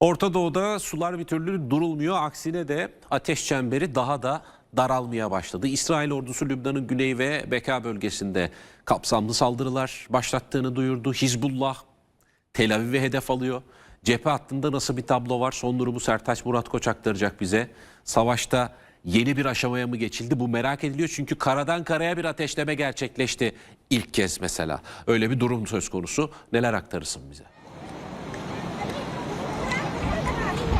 Orta Doğu'da sular bir türlü durulmuyor. Aksine de ateş çemberi daha da daralmaya başladı. İsrail ordusu Lübnan'ın güney ve Beka bölgesinde kapsamlı saldırılar başlattığını duyurdu. Hizbullah Tel Aviv'i hedef alıyor. Cephe hattında nasıl bir tablo var? Son durumu Sertaç Murat Koç aktaracak bize. Savaşta yeni bir aşamaya mı geçildi? Bu merak ediliyor çünkü karadan karaya bir ateşleme gerçekleşti ilk kez mesela. Öyle bir durum söz konusu. Neler aktarırsın bize?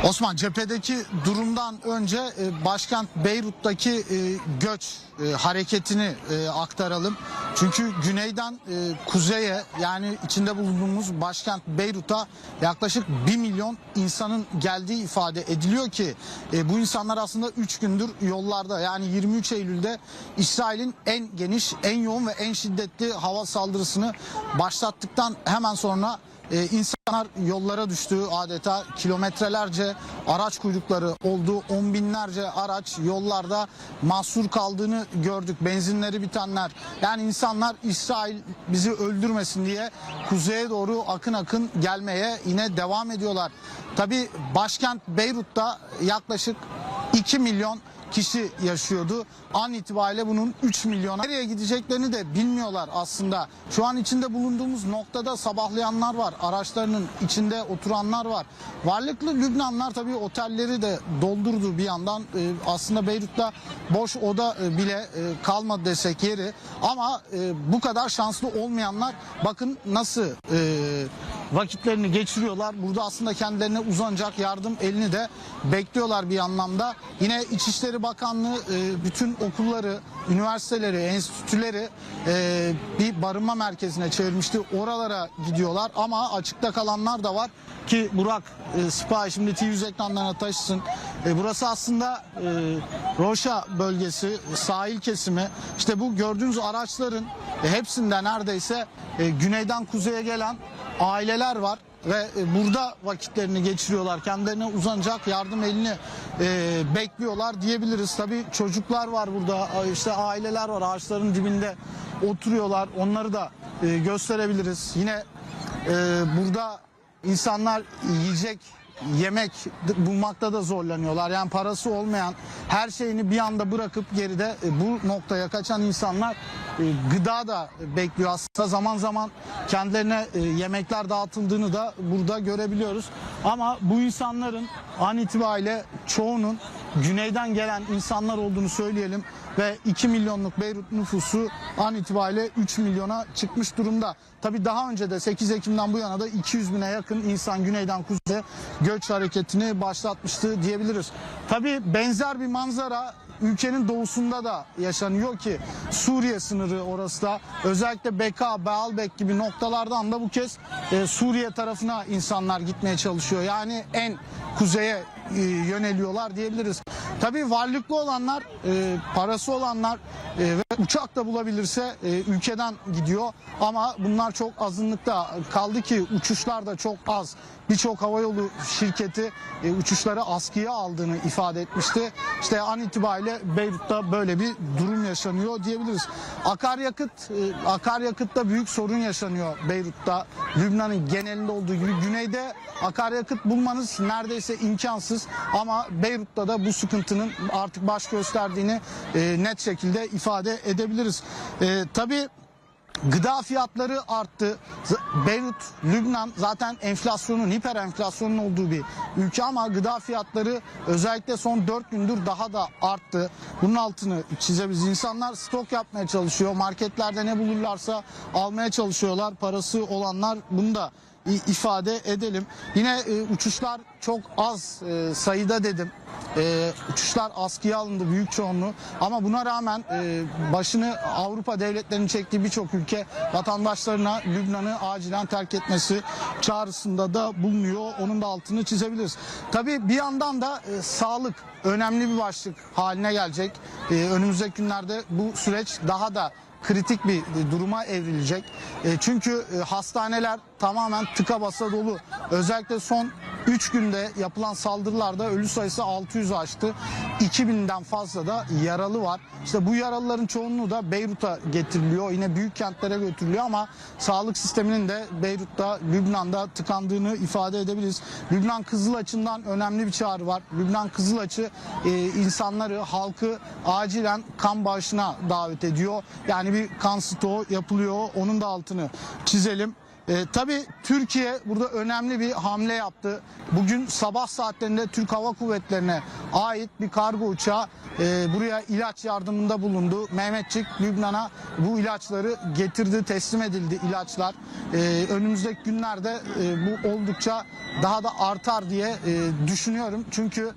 Osman cephedeki durumdan önce e, başkent Beyrut'taki e, göç e, hareketini e, aktaralım. Çünkü güneyden e, kuzeye yani içinde bulunduğumuz başkent Beyrut'a yaklaşık 1 milyon insanın geldiği ifade ediliyor ki e, bu insanlar aslında 3 gündür yollarda yani 23 Eylül'de İsrail'in en geniş, en yoğun ve en şiddetli hava saldırısını başlattıktan hemen sonra ee, insanlar yollara düştü adeta kilometrelerce araç kuyrukları oldu. On binlerce araç yollarda mahsur kaldığını gördük. Benzinleri bitenler. Yani insanlar İsrail bizi öldürmesin diye kuzeye doğru akın akın gelmeye yine devam ediyorlar. Tabi başkent Beyrut'ta yaklaşık 2 milyon kişi yaşıyordu. An itibariyle bunun 3 milyona nereye gideceklerini de bilmiyorlar aslında. Şu an içinde bulunduğumuz noktada sabahlayanlar var. Araçlarının içinde oturanlar var. Varlıklı Lübnanlar tabii otelleri de doldurdu bir yandan. Ee, aslında Beyrut'ta boş oda e, bile e, kalmadı desek yeri. Ama e, bu kadar şanslı olmayanlar bakın nasıl vakitlerini geçiriyorlar. Burada aslında kendilerine uzanacak yardım elini de bekliyorlar bir anlamda. Yine İçişleri Bakanlığı e, bütün okulları, üniversiteleri, enstitüleri e, bir barınma merkezine çevirmişti. Oralara gidiyorlar ama açıkta kalanlar da var ki Burak e, Sipahi şimdi TV100 ekranlarına taşısın. E, burası aslında e, Roşa bölgesi, sahil kesimi. İşte bu gördüğünüz araçların e, hepsinde neredeyse e, güneyden kuzeye gelen aileler var ve e, burada vakitlerini geçiriyorlar. Kendilerine uzanacak yardım elini e, bekliyorlar diyebiliriz. Tabii çocuklar var burada, işte aileler var ağaçların dibinde oturuyorlar. Onları da e, gösterebiliriz. Yine e, burada insanlar yiyecek yemek bulmakta da zorlanıyorlar. Yani parası olmayan her şeyini bir anda bırakıp geride e, bu noktaya kaçan insanlar e, gıda da bekliyor. Aslında zaman zaman kendilerine e, yemekler dağıtıldığını da burada görebiliyoruz. Ama bu insanların an itibariyle çoğunun güneyden gelen insanlar olduğunu söyleyelim ve 2 milyonluk Beyrut nüfusu an itibariyle 3 milyona çıkmış durumda. Tabii daha önce de 8 Ekim'den bu yana da 200 bine yakın insan güneyden kuzeye göç hareketini başlatmıştı diyebiliriz. Tabii benzer bir manzara ülkenin doğusunda da yaşanıyor ki Suriye sınırı orası da özellikle Beka, Baalbek gibi noktalardan da bu kez e, Suriye tarafına insanlar gitmeye çalışıyor. Yani en kuzeye yöneliyorlar diyebiliriz. Tabii varlıklı olanlar, e, parası olanlar e, ve uçak da bulabilirse e, ülkeden gidiyor. Ama bunlar çok azınlıkta kaldı ki uçuşlar da çok az. Birçok havayolu şirketi e, uçuşları askıya aldığını ifade etmişti. İşte an itibariyle Beyrut'ta böyle bir durum yaşanıyor diyebiliriz. Akaryakıt, e, akaryakıtta büyük sorun yaşanıyor Beyrut'ta. Lübnan'ın genelinde olduğu gibi güneyde akaryakıt bulmanız neredeyse imkansız. Ama Beyrut'ta da bu sıkıntının artık baş gösterdiğini e, net şekilde ifade edebiliriz. E, tabii Gıda fiyatları arttı. Beyrut, Lübnan zaten enflasyonun, hiper enflasyonun olduğu bir ülke ama gıda fiyatları özellikle son 4 gündür daha da arttı. Bunun altını çizebiliriz. İnsanlar stok yapmaya çalışıyor. Marketlerde ne bulurlarsa almaya çalışıyorlar. Parası olanlar bunu da ifade edelim. Yine e, uçuşlar çok az e, sayıda dedim. E, uçuşlar askıya alındı büyük çoğunluğu ama buna rağmen e, başını Avrupa devletlerinin çektiği birçok ülke vatandaşlarına Lübnan'ı acilen terk etmesi çağrısında da bulunuyor. Onun da altını çizebiliriz. Tabii bir yandan da e, sağlık önemli bir başlık haline gelecek. E, önümüzdeki günlerde bu süreç daha da kritik bir duruma evrilecek. E, çünkü e, hastaneler tamamen tıka basa dolu. Özellikle son 3 günde yapılan saldırılarda ölü sayısı 600 aştı. 2000'den fazla da yaralı var. İşte bu yaralıların çoğunluğu da Beyrut'a getiriliyor. Yine büyük kentlere götürülüyor ama sağlık sisteminin de Beyrut'ta, Lübnan'da tıkandığını ifade edebiliriz. Lübnan Kızılaç'ından önemli bir çağrı var. Lübnan Kızılaç'ı e, insanları, halkı acilen kan bağışına davet ediyor. Yani bir kan stoğu yapılıyor. Onun da altını çizelim. E, tabii Türkiye burada önemli bir hamle yaptı. Bugün sabah saatlerinde Türk Hava Kuvvetleri'ne ait bir kargo uçağı e, buraya ilaç yardımında bulundu. Mehmetçik Lübnan'a bu ilaçları getirdi, teslim edildi ilaçlar. E, önümüzdeki günlerde e, bu oldukça daha da artar diye e, düşünüyorum. Çünkü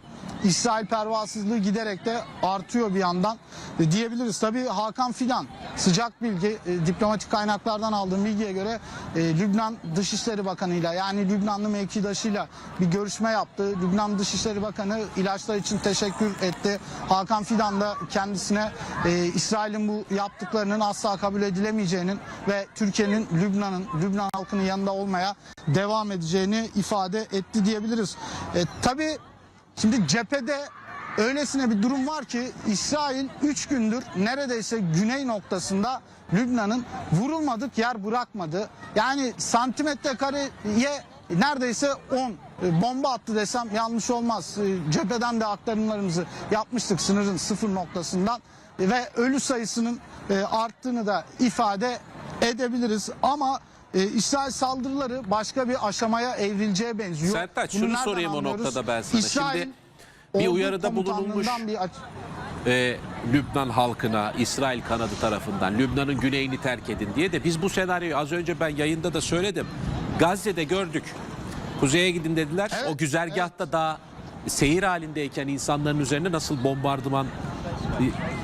İsrail pervasızlığı giderek de artıyor bir yandan E, diyebiliriz. Tabii Hakan Fidan sıcak bilgi e, diplomatik kaynaklardan aldığım bilgiye göre e, Lübnan Dışişleri Bakanı'yla yani Lübnanlı mevkidaşıyla bir görüşme yaptı. Lübnan Dışişleri Bakanı ilaçlar için teşekkür etti. Hakan Fidan da kendisine e, İsrail'in bu yaptıklarının asla kabul edilemeyeceğinin ve Türkiye'nin Lübnan'ın Lübnan halkının yanında olmaya devam edeceğini ifade etti diyebiliriz. E, tabii Şimdi cephede öylesine bir durum var ki İsrail 3 gündür neredeyse güney noktasında Lübnan'ın vurulmadık yer bırakmadı. Yani santimetre kareye neredeyse 10 bomba attı desem yanlış olmaz. E, Cepheden de aktarımlarımızı yapmıştık sınırın sıfır noktasından E, ve ölü sayısının e, arttığını da ifade edebiliriz. Ama e, İsrail saldırıları başka bir aşamaya evrileceğe benziyor. Sertaç, şunu sorayım o noktada ben sana. İsrail Şimdi bir uyarıda bulunulmuş. bir e, Lübnan halkına İsrail kanadı tarafından Lübnan'ın güneyini terk edin diye de biz bu senaryoyu az önce ben yayında da söyledim. Gazze'de gördük. Kuzeye gidin dediler. Evet, o güzergahta daha seyir halindeyken insanların üzerine nasıl bombardıman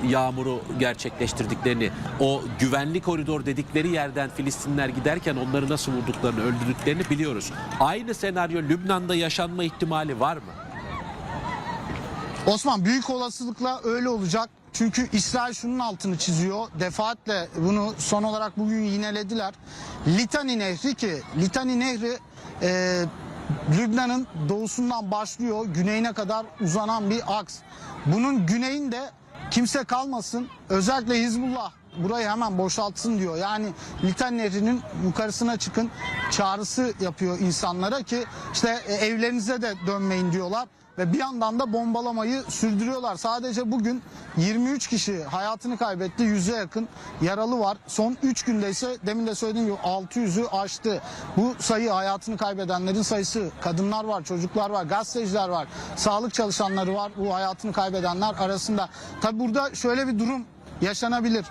yağmuru gerçekleştirdiklerini, o güvenli koridor dedikleri yerden Filistinler giderken onları nasıl vurduklarını, öldürdüklerini biliyoruz. Aynı senaryo Lübnan'da yaşanma ihtimali var mı? Osman büyük olasılıkla öyle olacak. Çünkü İsrail şunun altını çiziyor. Defaatle bunu son olarak bugün yinelediler. Litani Nehri ki Litani Nehri e, Lübnan'ın doğusundan başlıyor güneyine kadar uzanan bir aks. Bunun güneyinde kimse kalmasın. Özellikle Hizbullah burayı hemen boşaltsın diyor. Yani Litani Nehri'nin yukarısına çıkın çağrısı yapıyor insanlara ki işte e, evlerinize de dönmeyin diyorlar ve bir yandan da bombalamayı sürdürüyorlar. Sadece bugün 23 kişi hayatını kaybetti. 100'e yakın yaralı var. Son 3 günde ise demin de söylediğim gibi 600'ü aştı. Bu sayı hayatını kaybedenlerin sayısı kadınlar var, çocuklar var, gazeteciler var, sağlık çalışanları var. Bu hayatını kaybedenler arasında. Tabi burada şöyle bir durum yaşanabilir.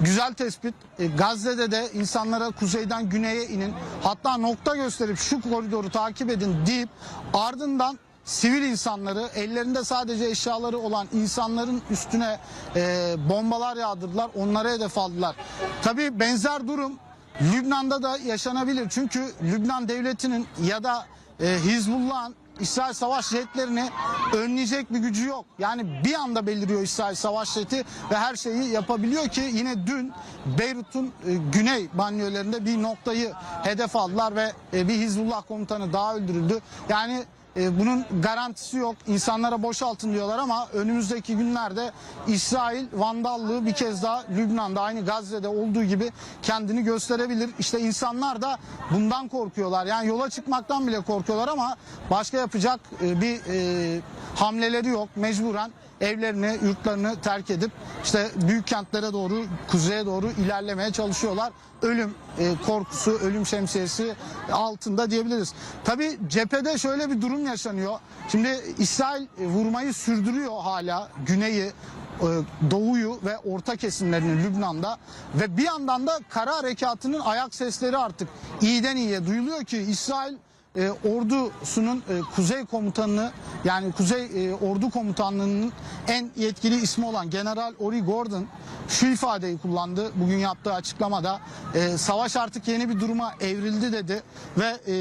Güzel tespit. E, Gazze'de de insanlara kuzeyden güneye inin. Hatta nokta gösterip şu koridoru takip edin deyip ardından sivil insanları ellerinde sadece eşyaları olan insanların üstüne e, bombalar yağdırdılar. Onlara hedef aldılar. Tabii benzer durum Lübnan'da da yaşanabilir. Çünkü Lübnan devletinin ya da e, Hizbullah'ın İsrail savaş jetlerini önleyecek bir gücü yok. Yani bir anda beliriyor İsrail savaş jeti ve her şeyi yapabiliyor ki yine dün Beyrut'un e, güney banyolarında bir noktayı hedef aldılar ve e, bir Hizbullah komutanı daha öldürüldü. Yani e, bunun garantisi yok. İnsanlara boşaltın diyorlar ama önümüzdeki günlerde İsrail vandallığı bir kez daha Lübnan'da aynı Gazze'de olduğu gibi kendini gösterebilir. İşte insanlar da bundan korkuyorlar. Yani yola çıkmaktan bile korkuyorlar ama başka yapacak e, bir e, hamleleri yok. Mecburen evlerini, yurtlarını terk edip işte büyük kentlere doğru, kuzeye doğru ilerlemeye çalışıyorlar. Ölüm e, korkusu, ölüm şemsiyesi altında diyebiliriz. Tabii cephede şöyle bir durum yaşanıyor. Şimdi İsrail e, vurmayı sürdürüyor hala güneyi, e, doğuyu ve orta kesimlerini Lübnan'da ve bir yandan da kara harekatının ayak sesleri artık iyiden iyiye duyuluyor ki İsrail e, ordusunun e, kuzey komutanını yani kuzey e, ordu komutanlığının en yetkili ismi olan General Ori Gordon şu ifadeyi kullandı bugün yaptığı açıklamada e, savaş artık yeni bir duruma evrildi dedi ve e,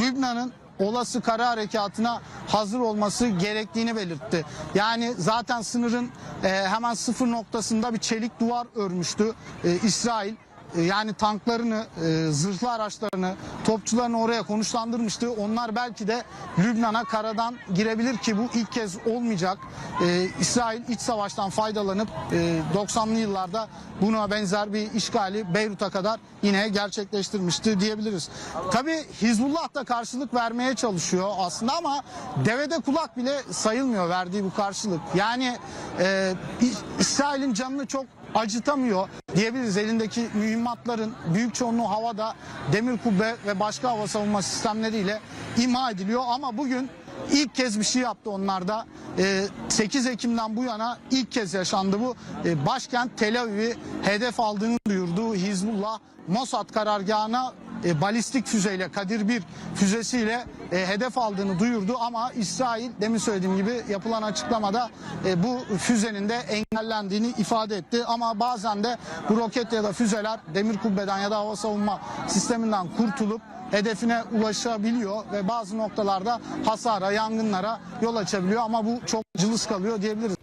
Lübnan'ın olası kara harekatına hazır olması gerektiğini belirtti. Yani zaten sınırın e, hemen sıfır noktasında bir çelik duvar örmüştü e, İsrail yani tanklarını, e, zırhlı araçlarını, topçularını oraya konuşlandırmıştı. Onlar belki de Lübnan'a karadan girebilir ki bu ilk kez olmayacak. E, İsrail iç savaştan faydalanıp e, 90'lı yıllarda buna benzer bir işgali Beyrut'a kadar yine gerçekleştirmişti diyebiliriz. Tabi Hizbullah da karşılık vermeye çalışıyor aslında ama devede kulak bile sayılmıyor verdiği bu karşılık. Yani e, İsrail'in canını çok acıtamıyor diyebiliriz. Elindeki mühimmatların büyük çoğunluğu havada demir kubbe ve başka hava savunma sistemleriyle imha ediliyor ama bugün ilk kez bir şey yaptı onlar da. Ee, 8 Ekim'den bu yana ilk kez yaşandı bu. Ee, başkent Tel Aviv'i hedef aldığını duyurdu Hizbullah. Mossad karargahına e, balistik füzeyle Kadir bir füzesiyle e, hedef aldığını duyurdu. Ama İsrail demin söylediğim gibi yapılan açıklamada e, bu füzenin de engellendiğini ifade etti. Ama bazen de bu roket ya da füzeler demir kubbeden ya da hava savunma sisteminden kurtulup hedefine ulaşabiliyor. Ve bazı noktalarda hasara, yangınlara yol açabiliyor. Ama bu çok cılız kalıyor diyebiliriz.